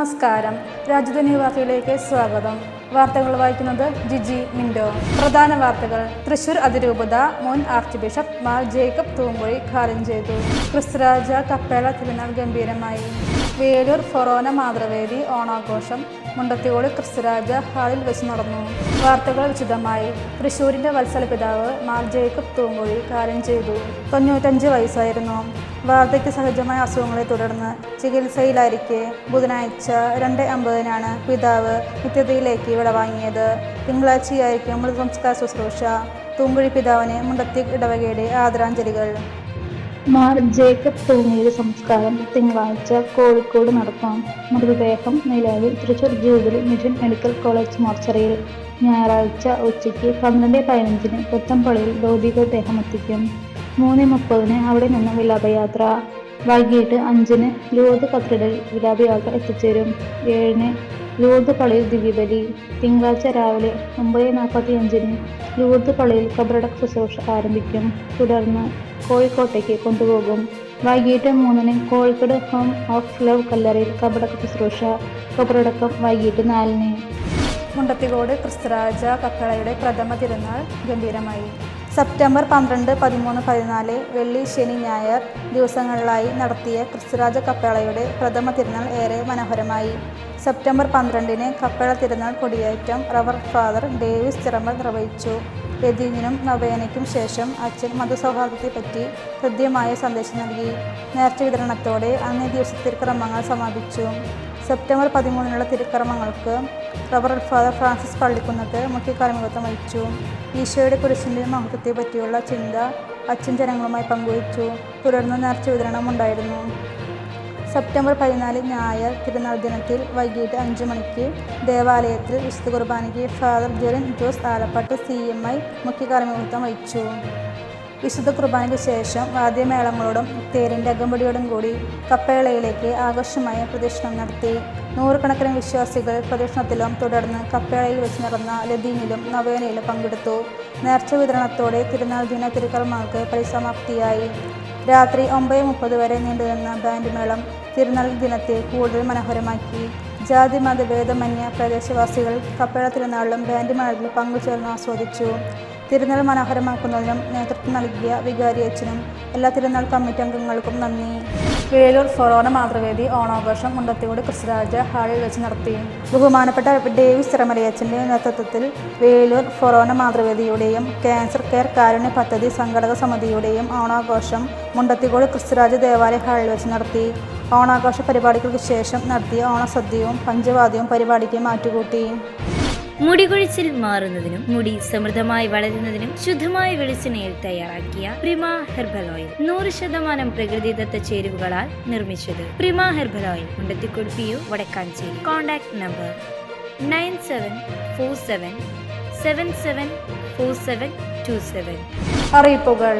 നമസ്കാരം. രാജധാനി വാർത്തയിലേക്ക് സ്വാഗതം. വാർത്തകൾ വായിക്കുന്നത് ജിജി മിൻഡോ. പ്രധാന വാർത്തകൾ. തൃശൂർ അതിരൂപത മുൻ archbishop Mar Jacob Thoomkuzhy ഖാലം ചെയ്തു. ക്രിസ്തുരാജ കപ്പേള തിരുനാൾ ഗംഭീരമായി. വേലൂർ ഫൊറോന മാതൃവേദി ഓണാഘോഷം. മുണ്ടത്തിയോട് ക്രിസ്തുരാജ ഹാളിൽ വെച്ച് നടന്നു. വാർത്തകൾ വിശദമായി തൃശൂരിന്റെ വത്സല പിതാവ് മാർ ജേക്കബ് തൂമ്പുഴി കാര്യം ചെയ്തു. തൊണ്ണൂറ്റഞ്ച് വയസ്സായിരുന്നു. വാർദ്ധക്യ സഹജമായ അസുഖങ്ങളെ തുടർന്ന് ചികിത്സയിലായിരിക്കെ. ബുധനാഴ്ച രണ്ട് അമ്പതിനാണ് പിതാവ് നിത്യതയിലേക്ക് വിടവാങ്ങിയത് തിങ്കളാഴ്ചയായിരിക്കും മൃതസംസ്കാര ശുശ്രൂഷ. തൂമ്പുഴി പിതാവിന് മുണ്ടത്തി ഇടവകയുടെ ആദരാഞ്ജലികൾ. മാർ ജേക്കബ് തൂങ്ങിയുടെ സംസ്കാരം തിങ്കളാഴ്ച കോഴിക്കോട് നടക്കും മൃതദേഹം നിലവിൽ Thrissur jubilee mission medical college മോർച്ചറിയിൽ. ഞായറാഴ്ച ഉച്ചയ്ക്ക് പന്ത്രണ്ട് പതിനഞ്ചിന് പുത്തമ്പള്ളിയിൽ ഭൗതികദേഹം എത്തിക്കും. മൂന്ന് മുപ്പതിന് അവിടെ നിന്നും വിലാപയാത്ര. വൈകിട്ട് അഞ്ചിന് ലൂർദ് കത്തീഡ്രൽ വിലാപയാത്ര എത്തിച്ചേരും. ഏഴിന് ലൂർദ് പള്ളിയിൽ ദിവ്യബലി. തിങ്കളാഴ്ച രാവിലെ ഒമ്പത് നാൽപ്പത്തി അഞ്ചിന് ലൂർദ് പള്ളിയിൽ കബറടക്ക ശുശ്രൂഷ ആരംഭിക്കും. തുടർന്ന് കോഴിക്കോട്ടേക്ക് കൊണ്ടുപോകും. വൈകിട്ട് മൂന്നിന് കോഴിക്കോട് ഹോം ഓഫ് ലവ് കല്ലറയിൽ കബറടക്ക ശുശ്രൂഷ കബറടക്കം വൈകിട്ട് നാലിന്. മുണ്ടത്തിക്കോട് ക്രിസ്തുരാജ കക്കളയുടെ പ്രഥമ തിരുനാൾ ഗംഭീരമായി. സെപ്റ്റംബർ പന്ത്രണ്ട് പതിമൂന്ന് പതിനാല് വെള്ളി ശനി ഞായർ ദിവസങ്ങളിലായി നടത്തിയ ക്രിസ്തുരാജ കപ്പേളയുടെ പ്രഥമ തിരുനാൾ ഏറെ മനോഹരമായി. സെപ്റ്റംബർ പന്ത്രണ്ടിന് കപ്പേള തിരുനാൾ കൊടിയേറ്റം റവർ ഫാദർ ഡേവിസ് ചിറമ്പൽ നിർവഹിച്ചു. യതീനിനും നവേനയ്ക്കും ശേഷം അച്ഛൻ മതസൗഹാർദ്ദത്തെപ്പറ്റി ഹൃദ്യമായ സന്ദേശം നൽകി. നേർച്ച വിതരണത്തോടെ അന്നേ ദിവസത്തെ ക്രമങ്ങൾ സമാപിച്ചു. സെപ്റ്റംബർ പതിമൂന്നിനുള്ള തിരുക്കർമ്മങ്ങൾക്ക് റവർ ഫാദർ ഫ്രാൻസിസ് പള്ളിക്കുന്നത്ത് മുഖ്യ കാർമ്മികത്വം വഹിച്ചു. ഈശോയുടെ കുരിശിന്റെ മഹത്വത്തെ പറ്റിയുള്ള ചിന്ത അച്ഛൻ ജനങ്ങളുമായി പങ്കുവച്ചു. തുടർന്ന് നേർച്ച വിതരണം ഉണ്ടായിരുന്നു. സെപ്റ്റംബർ പതിനാല് ഞായർ തിരുനാൾ ദിനത്തിൽ വൈകിട്ട് അഞ്ച് മണിക്ക് ദേവാലയത്തിൽ വിശുദ്ധ കുർബാനയ്ക്ക് father Jerin Jose Alappatt C M I മുഖ്യ വഹിച്ചു. വിശുദ്ധ കുർബാനയ്ക്ക് ശേഷം വാദ്യമേളങ്ങളോടും തേരിന്റെ അകമ്പടിയോടും കൂടി കപ്പേളയിലേക്ക് ആഘോഷമായ പ്രദക്ഷിണം നടത്തി. നൂറുകണക്കിന് വിശ്വാസികൾ പ്രദക്ഷിണത്തിലും തുടർന്ന് കപ്പേളയിൽ വെച്ച് നടന്ന ലതീനിലും നവേനയിലും പങ്കെടുത്തു. നേർച്ച വിതരണത്തോടെ തിരുനാൾ ദിന തിരുക്കർമ്മങ്ങൾക്ക് പരിസമാപ്തിയായി. രാത്രി ഒമ്പത് മുപ്പത് വരെ നീണ്ടുനിന്ന ബാൻഡ് മേളം തിരുനാൾ ദിനത്തെ കൂടുതൽ മനോഹരമാക്കി. ജാതി മതഭേദമന്യ പ്രദേശവാസികൾ കപ്പേള തിരുനാളിലും ബാൻഡ് മേളത്തിൽ പങ്കുചേർന്ന് ആസ്വദിച്ചു. തിരുനാൾ മനോഹരമാക്കുന്നതിനും നേതൃത്വം നൽകിയ വികാരി അച്ഛനും എല്ലാ തിരുനാൾ കമ്മിറ്റി അംഗങ്ങൾക്കും നന്ദി. വേലൂർ ഫൊറോന മാതൃവേദി ഓണാഘോഷം മുണ്ടത്തിയോട് കൃഷിരാജ ഹാളിൽ വെച്ച് നടത്തി. ബഹുമാനപ്പെട്ട ഡേവിസ് തിരമലയച്ചന്റെ നേതൃത്വത്തിൽ വേലൂർ ഫൊറോന മാതൃവേദിയുടെയും ക്യാൻസർ കെയർ കാരുണ്യ പദ്ധതി സംഘടക സമിതിയുടെയും ഓണാഘോഷം മുണ്ടത്തിക്കോട് ക്രിസ്തുരാജ ദേവാലയ ഹാളിൽ വെച്ച് നടത്തി. ഓണാഘോഷ പരിപാടികൾക്ക് ശേഷം നടത്തിയ ഓണസദ്യയും പഞ്ചവാദ്യവും പരിപാടിക്ക് മാറ്റുകൂട്ടി. മുടി കൊഴിച്ചിൽ മാറുന്നതിനും മുടി സമൃദ്ധമായി വളരുന്നതിനും ശുദ്ധമായ വെളിച്ചെണ്ണയിൽ തയ്യാറാക്കിയ പ്രിമ ഹെർബൽ ഓയിൽ. നൂറ് ശതമാനം പ്രകൃതിദത്ത ചേരുവകളാൽ നിർമ്മിച്ചത് Prima herbal oil Mundathikode P U Vadakkanchery. Contact number nine seven four seven seven seven four seven two seven അറിയിപ്പുകൾ.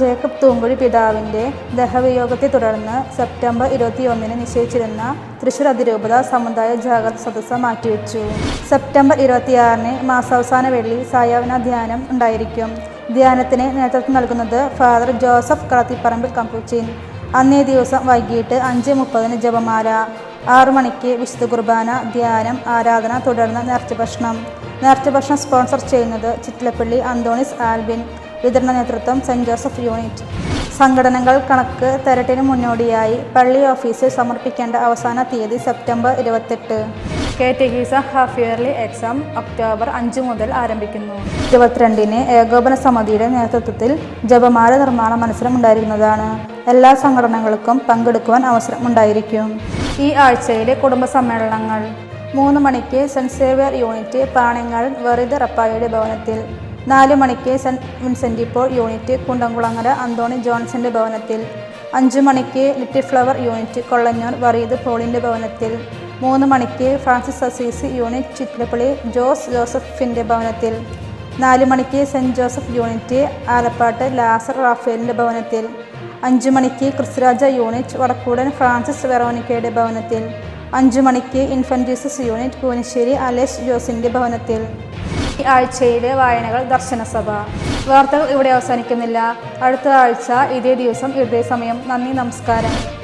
ജേക്കബ് തൂങ്കുഴി പിതാവിന്റെ ദഹവിയോഗത്തെ തുടർന്ന് സെപ്റ്റംബർ ഇരുപത്തിയൊന്നിന് നിശ്ചയിച്ചിരുന്ന തൃശൂർ അതിരൂപത സമുദായ ജാഗ്രത സദസ്സ് മാറ്റിവെച്ചു. സെപ്റ്റംബർ ഇരുപത്തിയാറിന് മാസാവസാന വെള്ളി സായാവന ധ്യാനം ഉണ്ടായിരിക്കും. ധ്യാനത്തിന് നേതൃത്വം നൽകുന്നത് ഫാദർ ജോസഫ് കളത്തിപ്പറമ്പിൽ കമ്പൂച്ചിൻ അന്നേ ദിവസം വൈകിട്ട് അഞ്ച് മുപ്പതിന് ജപമാല. ആറു മണിക്ക് വിശുദ്ധ കുർബാന ധ്യാനം ആരാധന തുടർന്ന് നേർച്ച ഭക്ഷണം നേർച്ച ഭക്ഷണം സ്പോൺസർ ചെയ്യുന്നത് ചിറ്റിലപ്പള്ളി അന്തോണിസ് ആൽബിൻ. വിതരണ നേതൃത്വം സെന്റ് ജോസഫ് യൂണിറ്റ്. സംഘടനകൾ കണക്ക് തെരട്ടിന് മുന്നോടിയായി പള്ളി ഓഫീസിൽ സമർപ്പിക്കേണ്ട അവസാന തീയതി സെപ്റ്റംബർ ഇരുപത്തെട്ട്. കെ കേറ്റഗീസ ഹാഫ് ഇയർലി എക്സാം ഒക്ടോബർ അഞ്ച് മുതൽ ആരംഭിക്കുന്നു. ഇരുപത്തിരണ്ടിന് ഏകോപന സമിതിയുടെ നേതൃത്വത്തിൽ ജപമാല നിർമ്മാണ മത്സരം ഉണ്ടായിരുന്നതാണ് എല്ലാ സംഘടനകൾക്കും പങ്കെടുക്കുവാൻ അവസരം ഉണ്ടായിരിക്കും. ഈ ആഴ്ചയിലെ കുടുംബ സമ്മേളനങ്ങൾ. മൂന്ന് മണിക്ക് സെന്റ് സേവിയർ യൂണിറ്റ് പാണങ്ങാട് വെറുതെ റപ്പായുടെ ഭവനത്തിൽ നാല് മണിക്ക് saint Vincent Paul unit Kundamkulangara Antony ജോൺസന്റെ ഭവനത്തിൽ അഞ്ച് മണിക്ക് little flower unit Kollannur Vareed പോളിന്റെ ഭവനത്തിൽ മൂന്ന് മണിക്ക് Francis Assisi unit Chittilappilly Jose ജോസഫിന്റെ ഭവനത്തിൽ നാല് മണിക്ക് saint Joseph unit Alappatt Lazar റാഫേലിന്റെ ഭവനത്തിൽ അഞ്ച് മണിക്ക് ക്രിസ്തുരാജ യൂണിറ്റ് വടക്കൂടൻ ഫ്രാൻസിസ് വെറോനിക്കയുടെ ഭവനത്തിൽ അഞ്ച് മണിക്ക് ഇൻഫന്റ് യൂണിറ്റ് പൂനശ്ശേരി അലേഷ് ജോസിന്റെ ഭവനത്തിൽ. ഈ ആഴ്ചയിലെ വായനകൾ ദർശന സഭ വാർത്തകൾ ഇവിടെ അവസാനിക്കുന്നില്ല. അടുത്ത ആഴ്ച ഇതേ ദിവസം ഇതേ സമയം. നന്ദി നമസ്കാരം.